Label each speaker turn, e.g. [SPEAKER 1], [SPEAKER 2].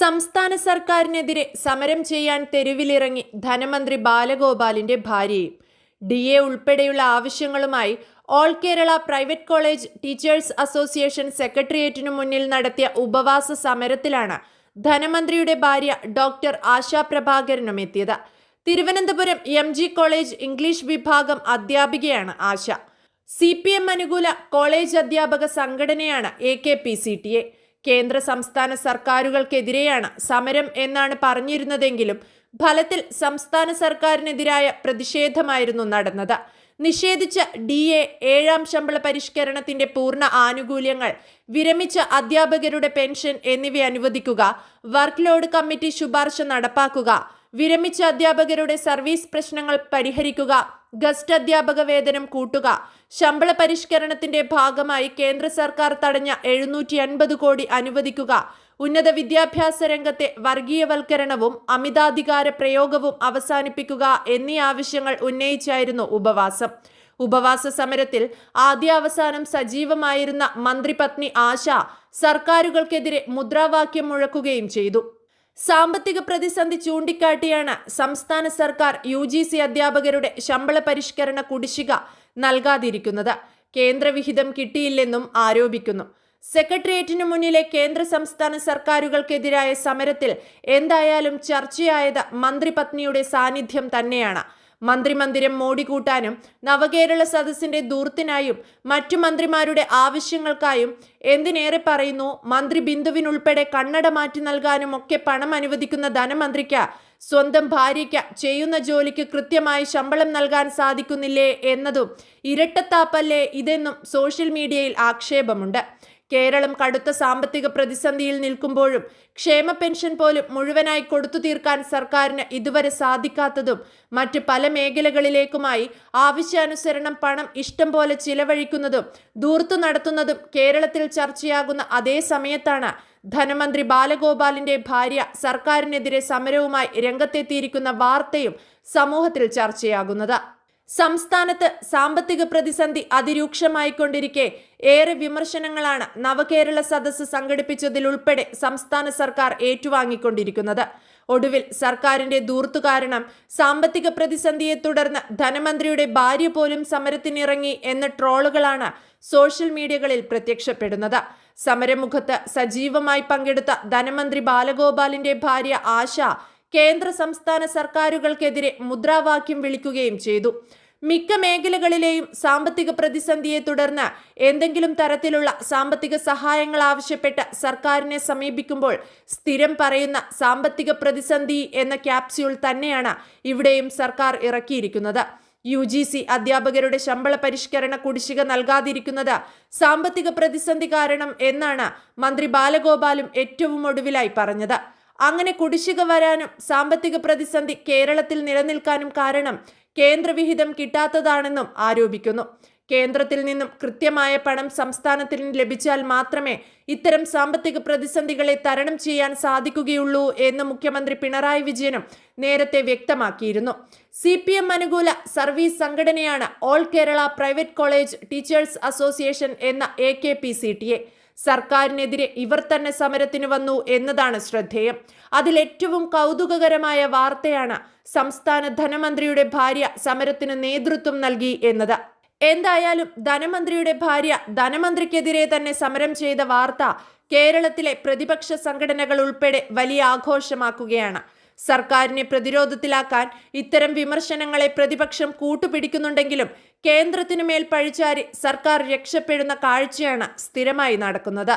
[SPEAKER 1] സംസ്ഥാന സർക്കാരിനെതിരെ സമരം ചെയ്യാൻ തെരുവിലിറങ്ങി ധനമന്ത്രി ബാലഗോപാലിന്റെ ഭാര്യയും. ഡി എ ഉൾപ്പെടെയുള്ള ആവശ്യങ്ങളുമായി all Kerala private college teachers association സെക്രട്ടേറിയറ്റിനു മുന്നിൽ നടത്തിയ ഉപവാസ സമരത്തിലാണ് ധനമന്ത്രിയുടെ ഭാര്യ ഡോക്ടർ ആശാ പ്രഭാകരനും എത്തിയത്. Thiruvananthapuram M G college English വിഭാഗം അധ്യാപികയാണ് ആശ. സി പി എം അനുകൂല കോളേജ് അധ്യാപക സംഘടനയാണ് A K P C T A. കേന്ദ്ര സംസ്ഥാന സർക്കാരുകൾക്കെതിരെയാണ് സമരം എന്നാണ് പറഞ്ഞിരുന്നതെങ്കിലും ഫലത്തിൽ സംസ്ഥാന സർക്കാരിനെതിരായ പ്രതിഷേധമായിരുന്നു നടന്നത്. നിഷേധിച്ച ഡി എ ഏഴാം ശമ്പള പരിഷ്കരണത്തിന്റെ പൂർണ ആനുകൂല്യങ്ങൾ വിരമിച്ച അധ്യാപകരുടെ പെൻഷൻ എന്നിവ അനുവദിക്കുക വർക്ക് ലോഡ് കമ്മിറ്റി ശുപാർശ നടപ്പാക്കുക വിരമിച്ച അധ്യാപകരുടെ സർവീസ് പ്രശ്നങ്ങൾ പരിഹരിക്കുക ഗസ്റ്റ് അധ്യാപക വേതനം കൂട്ടുക. ശമ്പള പരിഷ്കരണത്തിന്റെ ഭാഗമായി കേന്ദ്ര സർക്കാർ തടഞ്ഞ എഴുന്നൂറ്റി അൻപത് കോടി അനുവദിക്കുക. ഉന്നത വിദ്യാഭ്യാസ രംഗത്തെ വർഗീയവൽക്കരണവും അമിതാധികാര പ്രയോഗവും അവസാനിപ്പിക്കുക എന്നീ ആവശ്യങ്ങൾ ഉന്നയിച്ചായിരുന്നു ഉപവാസം. ഉപവാസ സമരത്തിൽ ആദ്യാവസാനം സജീവമായിരുന്ന മന്ത്രിപത്നി ആശ സർക്കാരുകൾക്കെതിരെ മുദ്രാവാക്യം മുഴക്കുകയും ചെയ്തു. സാമ്പത്തിക പ്രതിസന്ധി ചൂണ്ടിക്കാട്ടിയാണ് സംസ്ഥാന സർക്കാർ യു ജി സി അധ്യാപകരുടെ ശമ്പള പരിഷ്കരണ കുടിശ്ശിക നൽകാതിരിക്കുന്നത്. കേന്ദ്രവിഹിതം കിട്ടിയില്ലെന്നും ആരോപിക്കുന്നു. സെക്രട്ടേറിയറ്റിനു മുന്നിലെ കേന്ദ്ര സംസ്ഥാന സർക്കാരുകൾക്കെതിരായ സമരത്തിൽ എന്തായാലും ചർച്ചയായത് മന്ത്രിപത്നിയുടെ സാന്നിധ്യം തന്നെയാണ്. മന്ത്രിമന്ദിരം മോടികൂട്ടാനും നവകേരള സദസ്സിന്റെ ദൂർത്തിനായും മറ്റു മന്ത്രിമാരുടെ ആവശ്യങ്ങൾക്കായും എന്തിനേറെ പറയുന്നു? മന്ത്രി ബിന്ദുവിനുൾപ്പെടെ കണ്ണട മാറ്റി നൽകാനും ഒക്കെ പണം അനുവദിക്കുന്ന ധനമന്ത്രിക്ക് സ്വന്തം ഭാര്യയ്ക്ക് ചെയ്യുന്ന ജോലിക്ക് കൃത്യമായി ശമ്പളം നൽകാൻ സാധിക്കുന്നില്ലേ എന്നതും ഇരട്ടത്താപ്പല്ലേ ഇതെന്നും സോഷ്യൽ മീഡിയയിൽ ആക്ഷേപമുണ്ട്. കേരളം കടുത്ത സാമ്പത്തിക പ്രതിസന്ധിയിൽ നിൽക്കുമ്പോഴും ക്ഷേമ പെൻഷൻ പോലും മുഴുവനായി കൊടുത്തു തീർക്കാൻ സർക്കാരിന് ഇതുവരെ സാധിക്കാത്തതും മറ്റ് പല മേഖലകളിലേക്കുമായി ആവശ്യാനുസരണം പണം ഇഷ്ടം പോലെ ചിലവഴിക്കുന്നതും ദൂർത്തു നടത്തുന്നതും കേരളത്തിൽ ചർച്ചയാകുന്ന അതേ സമയത്താണ് ധനമന്ത്രി ബാലഗോപാലിന്റെ ഭാര്യ സർക്കാരിനെതിരെ സമരവുമായി രംഗത്തെത്തിയിരിക്കുന്ന വാർത്തയും സമൂഹത്തിൽ ചർച്ചയാകുന്നത്. സംസ്ഥാനത്ത് സാമ്പത്തിക പ്രതിസന്ധി അതിരൂക്ഷമായിക്കൊണ്ടിരിക്കെ. ഏറെ വിമർശനങ്ങളാണ് നവകേരള സദസ്സ് സംഘടിപ്പിച്ചതിലുൾപ്പെടെ സംസ്ഥാന സർക്കാർ ഏറ്റുവാങ്ങിക്കൊണ്ടിരിക്കുന്നത്. ഒടുവിൽ സർക്കാരിന്റെ ദൂർത്തു കാരണം സാമ്പത്തിക പ്രതിസന്ധിയെ തുടർന്ന് ധനമന്ത്രിയുടെ ഭാര്യ പോലും സമരത്തിനിറങ്ങി എന്ന ട്രോളുകളാണ് സോഷ്യൽ മീഡിയകളിൽ പ്രത്യക്ഷപ്പെടുന്നത്. സമരമുഖത്ത് സജീവമായി പങ്കെടുത്ത ധനമന്ത്രി ബാലഗോപാലിന്റെ ഭാര്യ ആശ കേന്ദ്ര സംസ്ഥാന സർക്കാരുകൾക്കെതിരെ മുദ്രാവാക്യം വിളിക്കുകയും ചെയ്തു. മിക്ക മേഖലകളിലെയും സാമ്പത്തിക പ്രതിസന്ധിയെ തുടർന്ന് എന്തെങ്കിലും തരത്തിലുള്ള സാമ്പത്തിക സഹായങ്ങൾ ആവശ്യപ്പെട്ട് സർക്കാരിനെ സമീപിക്കുമ്പോൾ സ്ഥിരം പറയുന്ന സാമ്പത്തിക പ്രതിസന്ധി എന്ന ക്യാപ്സ്യൂൾ തന്നെയാണ് ഇവിടെയും സർക്കാർ ഇറക്കിയിരിക്കുന്നത്. യു ജി സി അധ്യാപകരുടെ ശമ്പള പരിഷ്കരണ കുടിശ്ശിക നൽകാതിരിക്കുന്നത് സാമ്പത്തിക പ്രതിസന്ധി കാരണം എന്നാണ് മന്ത്രി ബാലഗോപാലും ഏറ്റവും ഒടുവിലായി പറഞ്ഞത്. അങ്ങനെ കുടിശ്ശിക വരാനും സാമ്പത്തിക പ്രതിസന്ധി കേരളത്തിൽ നിലനിൽക്കാനും കാരണം കേന്ദ്രവിഹിതം കിട്ടാത്തതാണെന്നും ആരോപിക്കുന്നു. കേന്ദ്രത്തിൽ നിന്നും കൃത്യമായ പണം സംസ്ഥാനത്തിന് ലഭിച്ചാൽ മാത്രമേ ഇത്തരം സാമ്പത്തിക പ്രതിസന്ധികളെ തരണം ചെയ്യാൻ സാധിക്കുകയുള്ളൂ എന്ന് മുഖ്യമന്ത്രി പിണറായി വിജയനും നേരത്തെ വ്യക്തമാക്കിയിരുന്നു. സി പി എം അനുകൂല സർവീസ് സംഘടനയാണ് all Kerala private college teachers association എന്ന A K P C T A സർക്കാരിനെതിരെ ഇവർ തന്നെ സമരത്തിന് വന്നു എന്നതാണ് ശ്രദ്ധേയം. അതിലേറ്റവും കൗതുകകരമായ വാർത്തയാണ് സംസ്ഥാന ധനമന്ത്രിയുടെ ഭാര്യ സമരത്തിന് നേതൃത്വം നൽകി എന്നത്. എന്തായാലും ധനമന്ത്രിയുടെ ഭാര്യ ധനമന്ത്രിക്കെതിരെ തന്നെ സമരം ചെയ്ത വാർത്ത കേരളത്തിലെ പ്രതിപക്ഷ സംഘടനകൾ ഉൾപ്പെടെ വലിയ ആഘോഷമാക്കുകയാണ്. സർക്കാരിനെ പ്രതിരോധത്തിലാക്കാൻ ഇത്തരം വിമർശനങ്ങളെ പ്രതിപക്ഷം കൂട്ടുപിടിക്കുന്നുണ്ടെങ്കിലും കേന്ദ്രത്തിനു മേൽ പഴിച്ചാരി സർക്കാർ രക്ഷപ്പെടുന്ന കാഴ്ചയാണ് സ്ഥിരമായി നടക്കുന്നത്.